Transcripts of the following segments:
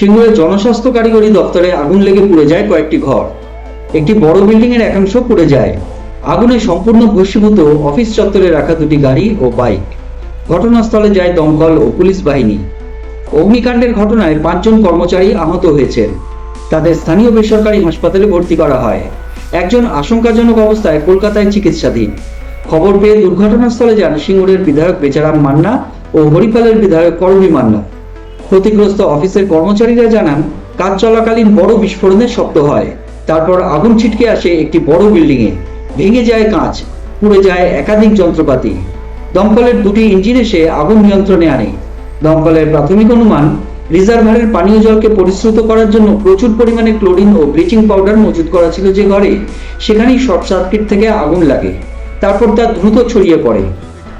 সিঙ্গুরের জনস্বাস্থ্য কারিগরি দপ্তরে আগুন লেগে পুড়ে যায় কয়েকটি ঘর। একটি বড় বিল্ডিং এর একাংশ পুড়ে যায়। আগুনে সম্পূর্ণ ভস্মীভূত অফিস চত্বরে রাখা দুটি গাড়ি ও বাইক। ঘটনাস্থলে যায় দমকল ও পুলিশ বাহিনী। অগ্নিকাণ্ডের ঘটনায় পাঁচজন কর্মচারী আহত হয়েছেন। তাদের স্থানীয় বেসরকারি হাসপাতালে ভর্তি করা হয়। একজন আশঙ্কাজনক অবস্থায় কলকাতায় চিকিৎসাধীন। খবর পেয়ে দুর্ঘটনাস্থলে যান সিঙ্গুরের বিধায়ক বেচারাম মান্না ও হরিপালের বিধায়ক করণী মান্না। ক্ষতিগ্রস্ত অফিসের কর্মচারীরা জানান, কাজ চলাকালীন বড় বিস্ফোরণের শব্দ হয়। তারপর আগুন ছিটকে আসে একটি বড় বিল্ডিংয়ে। ভেঙে যায় কাঁচ, পুড়ে যায় একাধিক যন্ত্রপাতি। দমকলের দুটি ইঞ্জিন এসে আগুন নিয়ন্ত্রণে আনে। দমকলের প্রাথমিক অনুমান, রিজার্ভারের পানীয় জলকে পরিশ্রুত করার জন্য প্রচুর পরিমাণে ক্লোরিন ও ব্লিচিং পাউডার মজুত করা ছিল যে ঘরে। সেখানেই শর্ট সার্কিট থেকে আগুন লাগে। তারপর তা দ্রুত ছড়িয়ে পড়ে।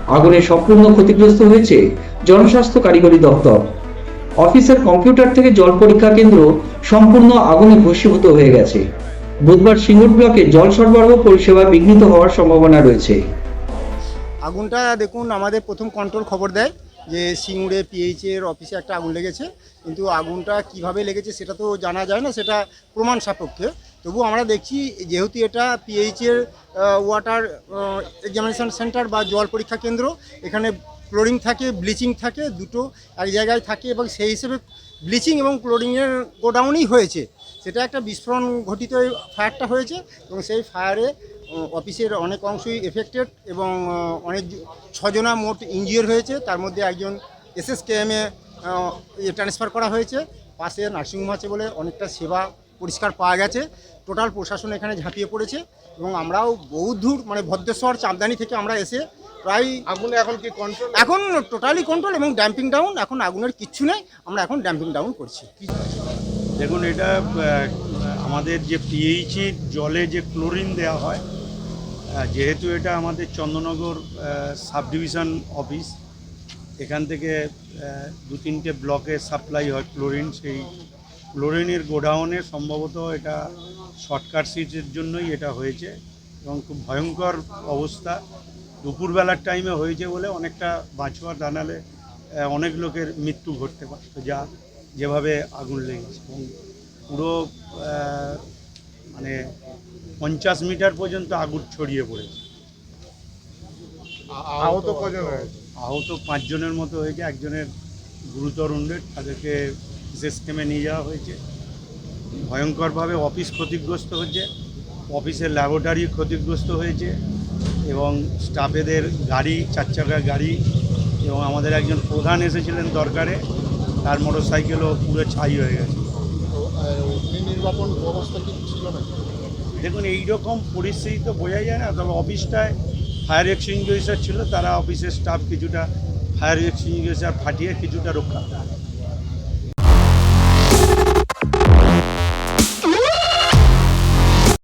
আগুনে সম্পূর্ণ ক্ষতিগ্রস্ত হয়েছে জনস্বাস্থ্য কারিগরি দপ্তর। অফিসের কম্পিউটার থেকে জল পরীক্ষা কেন্দ্র সম্পূর্ণ আগুনে ভস্মীভূত হয়ে গেছে। বুধবার সিঙ্গুর ব্লকে জল সরবরাহ পরিষেবা বিঘ্নিত হওয়ার সম্ভাবনা রয়েছে। আগুনটা দেখুন, আমাদের প্রথম কন্ট্রোল খবর দেয় যে সিঙ্গুরে পিএইচ এর অফিসে একটা আগুন লেগেছে। কিন্তু আগুনটা কীভাবে লেগেছে সেটা তো জানা যায় না, সেটা প্রমাণ সাপেক্ষে। তবু আমরা দেখছি, যেহেতু এটা পিএইচ এর ওয়াটার এক্সামিনেশন সেন্টার বা জল পরীক্ষা কেন্দ্র, এখানে ক্লোরিন থাকে, ব্লিচিং থাকে, দুটো এক জায়গায় থাকে এবং সেই হিসেবে ব্লিচিং এবং ক্লোরিনের গোডাউনই হয়েছে। সেটা একটা বিস্ফোরণ ঘটিত ফায়ারটা হয়েছে এবং সেই ফায়ারে অফিসের অনেক অংশই এফেক্টেড এবং অনেক ছজনা মোট ইঞ্জিওর হয়েছে। তার মধ্যে একজন এসএসকেএমে ট্রান্সফার করা হয়েছে। পাশে নার্সিংহোম আছে বলে অনেকটা সেবা পরিষ্কার পাওয়া গেছে। টোটাল প্রশাসন এখানে ঝাঁপিয়ে পড়েছে এবং আমরাও বহু দূর মানে ভদ্রেশ্বর চাঁদদানি থেকে আমরা এসে প্রায় আগুন এখন কি কন্ট্রোল এখন টোটালি কন্ট্রোল এবং ড্যাম্পিং ডাউন এখন আগুনের কিচ্ছু নেই আমরা এখন ড্যাম্পিং ডাউন করছি। দেখুন এটা আমাদের যে পিএইচি জলে যে ক্লোরিন দেওয়া হয় যেহেতু এটা আমাদের চন্দ্রনগর সাব ডিভিশন অফিস এখান থেকে দু তিনটে ব্লকে সাপ্লাই হয় ক্লোরিন সেই ক্লোরিনের গোডাউনে সম্ভবত এটা শর্টকাট সিটের জন্যই এটা হয়েছে এবং খুব ভয়ঙ্কর অবস্থা। দুপুরবেলার টাইমে হয়েছে বলে অনেকটা বাঁচোয়া দানালে অনেক লোকের মৃত্যু ঘটতে পারত যা যেভাবে আগুন লেগেছে। এবং পুরো মানে পঞ্চাশ মিটার পর্যন্ত আগুন ছড়িয়ে পড়েছে। আহত কজন হয়েছে? আহত পাঁচজনের মতো হয়েছে একজনের গুরুতর উন্ডেড তাদেরকে কেমে নিয়ে যাওয়া হয়েছে। ভয়ঙ্করভাবে অফিস ক্ষতিগ্রস্ত হচ্ছে অফিসের ল্যাবরেটরি ক্ষতিগ্রস্ত হয়েছে এবং স্টাফেদের গাড়ি চার চাকার গাড়ি এবং আমাদের একজন প্রধান এসেছিলেন দরকারে তার মোটর সাইকেলও পুরো ছাই হয়ে গেছে। তো নির্বাপন ব্যবস্থা কি ছিল না? দেখুন এই রকম পরিস্থিতি তো বোঝা যায় না তবে অফিসটায় ফায়ার এক্সটিংগুইশার ছিল তারা অফিসের স্টাফ কিছুটা ফায়ার এক্সটিংগুইশার ফাটিয়ে কিছুটা রক্ষা। করে।